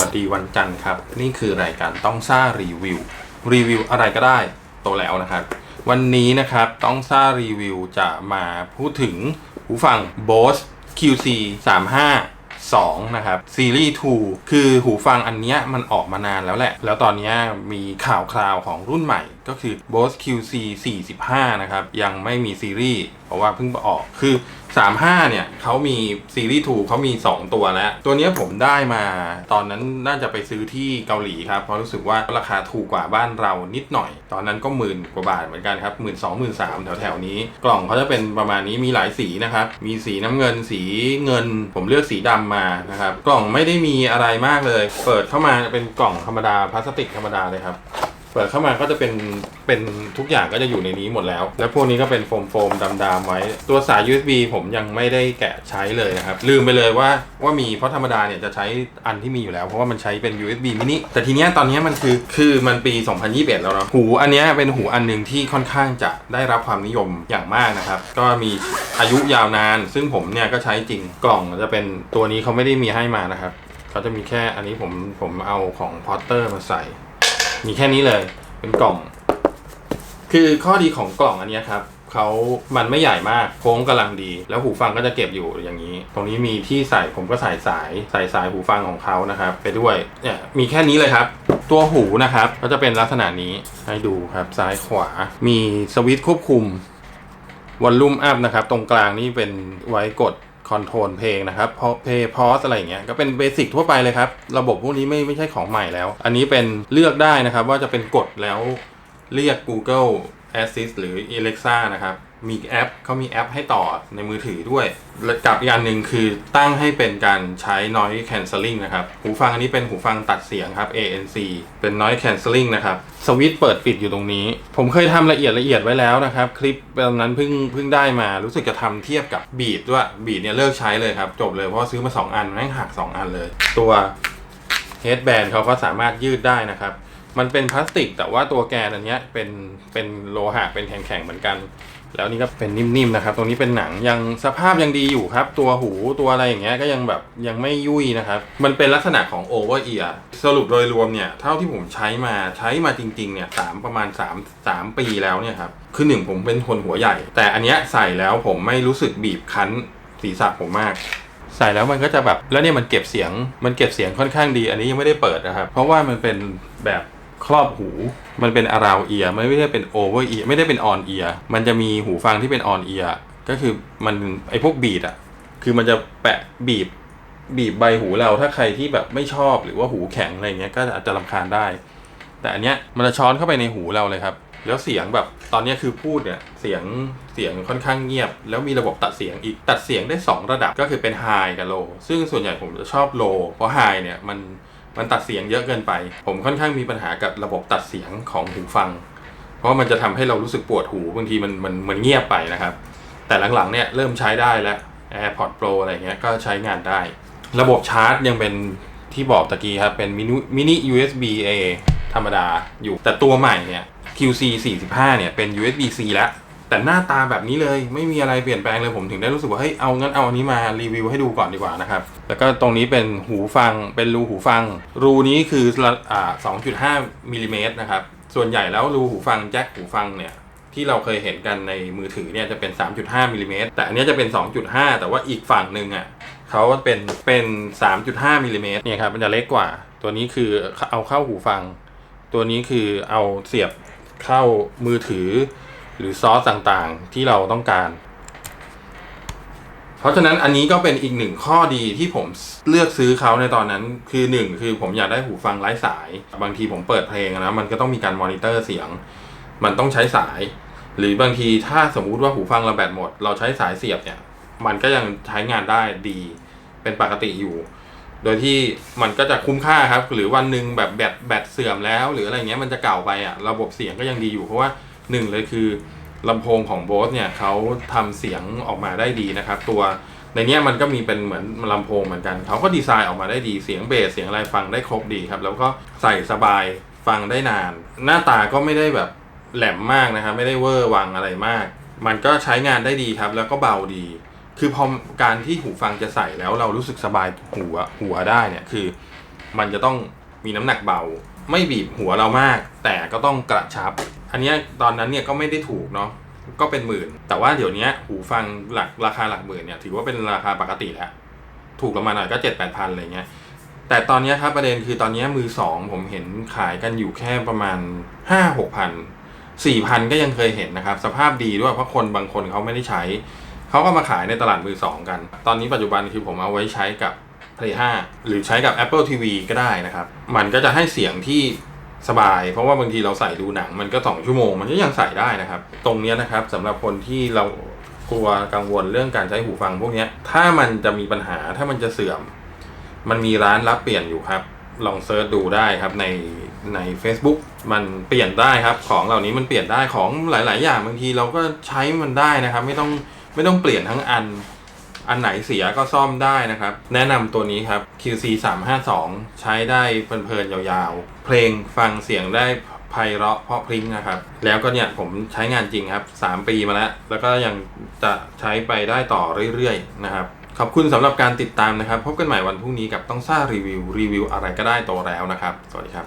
วัสดีวันจันทร์ครับ นี่คือรายการต้องซ่ารีวิว รีวิวอะไรก็ได้โตแล้วนะครับ วันนี้นะครับต้องซ่ารีวิวจะมาพูดถึงหูฟัง Bose QC 3 5 2 นะครับ ซีรีส์ 2 คือหูฟังอันเนี้ยมันออกมานานแล้วแหละ แล้วตอนนี้มีข่าวคราวของรุ่นใหม่ ก็คือ Bose QC 45 นะครับ ยังไม่มีซีรีส์ เพราะว่าเพิ่งออกคือ 35 เนี่ยเขามีซีรีส์2เขามี 2 ตัวแล้ว ตัวนี้ผมได้มาตอนนั้นน่าจะไปซื้อที่เกาหลีครับ เพราะรู้สึกว่าราคาถูกกว่าบ้านเรานิดหน่อย ตอนนั้นก็หมื่นกว่าบาทเหมือนกันครับหมื่นสองหมื่นสามแถวแถวๆนี้ กล่องเขาจะเป็นประมาณนี้มีหลายสีนะครับ มีสีน้ำเงินสีเงิน ผมเลือกสีดำมานะครับ กล่องไม่ได้มีอะไรมากเลย เปิดเข้ามาเป็นกล่องธรรมดาพลาสติกธรรมดาเลยครับ ปิดเข้ามาก็จะเป็นเป็นทุกอย่างก็จะอยู่ในนี้หมดแล้ว แล้วพวกนี้ก็เป็นโฟมโฟมๆดำๆไว้ ตัวสาย USB ผมยังไม่ได้แกะใช้เลยนะครับ ลืมไปเลยว่าว่ามีเพราะธรรมดาเนี่ยจะใช้อันที่มีอยู่แล้ว เพราะว่ามันใช้เป็น USB mini แต่ทีเนี้ยตอนเนี้ยมันคือคือมันปี 2021 แล้วเนาะหูอันเนี้ยเป็นหูอันหนึ่งที่ค่อนข้างจะได้รับความนิยมอย่างมากนะครับ ก็มีอายุยาวนาน ซึ่งผมเนี่ยก็ใช้จริงกล่องจะเป็นตัวนี้เขาไม่ได้มีให้มานะครับเขาจะมีแค่อันนี้ผมผมเอาของพอตเตอร์มาใส่ มีแค่นี้เลย เป็นกล่อง คือข้อดีของกล่องอันนี้ครับเขามันไม่ใหญ่มาก โค้งกำลังดี แล้วหูฟังก็จะเก็บอยู่อย่างนี้ ตรงนี้มีที่ใส่ผมก็ใส่สายใส่สายหูฟังของเขานะครับ ไปด้วย เนี่ยมีแค่นี้เลยครับ ตัวหูนะครับ ก็จะเป็นลักษณะนี้ให้ดูครับซ้ายขวา มีสวิตช์ควบคุมวอลลุ่มอัพนะครับ ตรงกลางนี่เป็นไว้กด คอนโทรลเพลงนะครับพอเพย์พอสอะไรอย่างเงี้ยก็เป็นเบสิกทั่วไปเลยครับ ระบบพวกนี้ไม่ไม่ใช่ของใหม่แล้ว อันนี้เป็นเลือกได้นะครับว่าจะเป็นกดแล้วเรียก Google Assist หรือ Alexa นะครับ มีแอปเขามีแอปให้ต่อในมือถือด้วยและกับอีกอันหนึ่งคือตั้งให้เป็นการใช้ noise cancelling นะครับ หูฟังอันนี้เป็นหูฟังตัดเสียงครับ ANC เป็น noise cancelling นะครับ สวิตช์เปิดปิดอยู่ตรงนี้ ผมเคยทำละเอียดละเอียดไว้แล้วนะครับ คลิปตอนนั้นเพิ่งเพิ่งได้มารู้สึกจะทำเทียบกับบีดด้วยบีดเนี่ยเลิกใช้เลยครับ จบเลยเพราะซื้อมา 2 อันแม่งหัก 2 อันเลย ตัว headband เขาก็สามารถยืดได้นะครับ มันเป็นพลาสติก แต่ว่าตัวแกนอันเนี้ยเป็นเป็นโลหะเป็นแข็งๆเหมือนกัน แล้วนี่ก็เป็นนิ่มๆนะครับ ตรงนี้เป็นหนังยังสภาพยังดีอยู่ครับ ตัวหูตัวอะไรอย่างเงี้ยก็ยังแบบยังไม่ยุ่ยนะครับ มันเป็นลักษณะของ over ear สรุปโดยรวมเนี่ยเท่าที่ผมใช้มาใช้มาจริงๆเนี่ยสามประมาณ3 3ปีแล้วเนี่ยครับคือหนึ่งผมเป็นคนหัวใหญ่ แต่อันเนี้ยใส่แล้วผมไม่รู้สึกบีบคั้นศีรษะผมมากใส่แล้วมันก็จะแบบแล้วเนี่ยมันเก็บเสียงมันเก็บเสียงค่อนข้างดี อันนี้ยังไม่ได้เปิดนะครับ เพราะว่ามันเป็นแบบ ครอบหู มันเป็นอาราวเอียมันไม่ได้เป็นโอเวอร์เอียไม่ได้เป็นออนเอียมันจะมีหูฟังที่เป็นออนเอียก็คือมันไอพวกบีดอะคือมันจะแปะบีบบีบใบหูเราถ้าใครที่แบบไม่ชอบหรือว่าหูแข็งอะไรเงี้ยก็อาจจะรำคาญได้ แต่อันเนี้ยมันจะช้อนเข้าไปในหูเราเลยครับ แล้วเสียงแบบตอนเนี้ยคือพูดเนี่ยเสียงเสียงค่อนข้างเงียบ แล้วมีระบบตัดเสียงอีกตัดเสียงได้ 2 ระดับก็คือเป็นไฮกับโลซึ่งส่วนใหญ่ผมจะชอบโลเพราะไฮเนี่ยมัน มันตัดเสียงเยอะเกินไป ผมค่อนข้างมีปัญหากับระบบตัดเสียงของหูฟัง เพราะมันจะทำให้เรารู้สึกปวดหูบางทีมันมันมันเงียบไปนะครับ แต่หลังๆเนี่ยเริ่มใช้ได้แล้ว AirPods Pro อะไรเงี้ยก็ใช้งานได้ ระบบชาร์จยังเป็นที่บอกตะกี้ครับ เป็นมินิมินิ USB A ธรรมดาอยู่แต่ตัวใหม่เนี่ย QC 45เนี่ยเป็น USB C แล้ว แต่หน้าตาแบบนี้เลยไม่มีอะไรเปลี่ยนแปลงเลยผมถึงได้รู้สึกว่าเฮ้ยเอางั้นเอาอันนี้มารีวิวให้ดูก่อนดีกว่านะครับ แล้วก็ตรงนี้เป็นหูฟังเป็นรูหูฟัง รูนี้คือระอ่า2.5มิลลิเมตรนะครับส่วนใหญ่แล้วรูหูฟังแจ็คหูฟังเนี่ยที่เราเคยเห็นกันในมือถือเนี่ยจะเป็น 3.5มิลลิเมตรแต่อันนี้จะเป็น 2.5 แต่ว่าอีกฝั่งหนึ่งอะเขาเป็นเป็น 3.5มิลลิเมตรเนี่ยครับมันจะเล็กกว่า ตัวนี้คือเอาเข้าหูฟัง ตัวนี้คือเอาเสียบเข้ามือถือ หรือซอสต่างๆที่เราต้องการ เพราะฉะนั้นอันนี้ก็เป็นอีกหนึ่งข้อดีที่ผมเลือกซื้อเขาในตอนนั้น คือหนึ่งคือผมอยากได้หูฟังไร้สาย บางทีผมเปิดเพลงนะมันก็ต้องมีการมอนิเตอร์เสียง มันต้องใช้สาย หรือบางทีถ้าสมมุติว่าหูฟังเราแบตหมด เราใช้สายเสียบเนี่ย มันก็ยังใช้งานได้ดีเป็นปกติอยู่ โดยที่มันก็จะคุ้มค่าครับ หรือวันหนึ่งแบบแบตแบตเสื่อมแล้ว หรืออะไรเงี้ยมันจะเก่าไปอะระบบเสียงก็ยังดีอยู่เพราะว่า หนึ่งเลยคือลำโพงของโบสเนี่ยเขาทำเสียงออกมาได้ดีนะครับ ตัวในเนี้ยมันก็มีเป็นเหมือนลำโพงเหมือนกันเขาก็ดีไซน์ออกมาได้ดีเสียงเบสเสียงอะไรฟังได้ครบดีครับ แล้วก็ใส่สบายฟังได้นาน หน้าตาก็ไม่ได้แบบแหลมมากนะครับ ไม่ได้เวอร์วังอะไรมาก มันก็ใช้งานได้ดีครับ แล้วก็เบาดี คือพอการที่หูฟังจะใส่แล้วเรารู้สึกสบายหัวหัวได้เนี่ยคือ มันจะต้องมีน้ำหนักเบา ไม่บีบหัวเรามาก แต่ก็ต้องกระชับ อันนี้ตอนนั้นเนี่ยก็ไม่ได้ถูกเนาะก็เป็นหมื่น แต่ว่าเดี๋ยวนี้หูฟังหลักราคาหลักหมื่นเนี่ยถือว่าเป็นราคาปกติแล้วถูกลงมาหน่อยก็เจ็ดแปดพันอะไรเงี้ยแต่ตอนนี้ครับประเด็นคือตอนนี้มือสองผมเห็นขายกันอยู่แค่ประมาณห้าหกพันสี่พันก็ยังเคยเห็นนะครับ สภาพดีด้วยเพราะคนบางคนเขาไม่ได้ใช้ เขาก็มาขายในตลาดมือสองกัน ตอนนี้ปัจจุบันคือผมเอาไว้ใช้กับ Play 5 หรือใช้กับ Apple TV ก็ได้นะครับ มันก็จะให้เสียงที่ สบาย เพราะว่าบางทีเราใส่ดูหนังมันก็2ชั่วโมง มันก็ยังใส่ได้นะครับ ตรงนี้นะครับสำหรับคนที่เรากลัวกังวลเรื่องการใช้หูฟังพวกนี้ถ้ามันจะมีปัญหาถ้ามันจะเสื่อม มันมีร้านรับเปลี่ยนอยู่ครับ ลองเซิร์ชดูได้ครับในใน Facebook มันเปลี่ยนได้ครับ ของเหล่านี้มันเปลี่ยนได้ของหลาย ๆ อย่างบางทีเราก็ใช้มันได้นะครับ ไม่ต้องไม่ต้องเปลี่ยนทั้งอัน อันไหนเสียก็ซ่อมได้นะครับ แนะนำตัวนี้ครับ QC 352ใช้ได้เพลินๆยาวๆ เพลงฟังเสียงได้ไพเราะเพราะพริ้งนะครับ แล้วก็เนี่ยผมใช้งานจริงครับ 3 ปีมาแล้ว แล้วก็ยังจะใช้ไปได้ต่อเรื่อยๆนะครับขอบคุณสำหรับการติดตามนะครับ พบกันใหม่วันพรุ่งนี้กับต้องซ่ารีวิว รีวิวอะไรก็ได้โตแล้วนะครับ สวัสดีครับ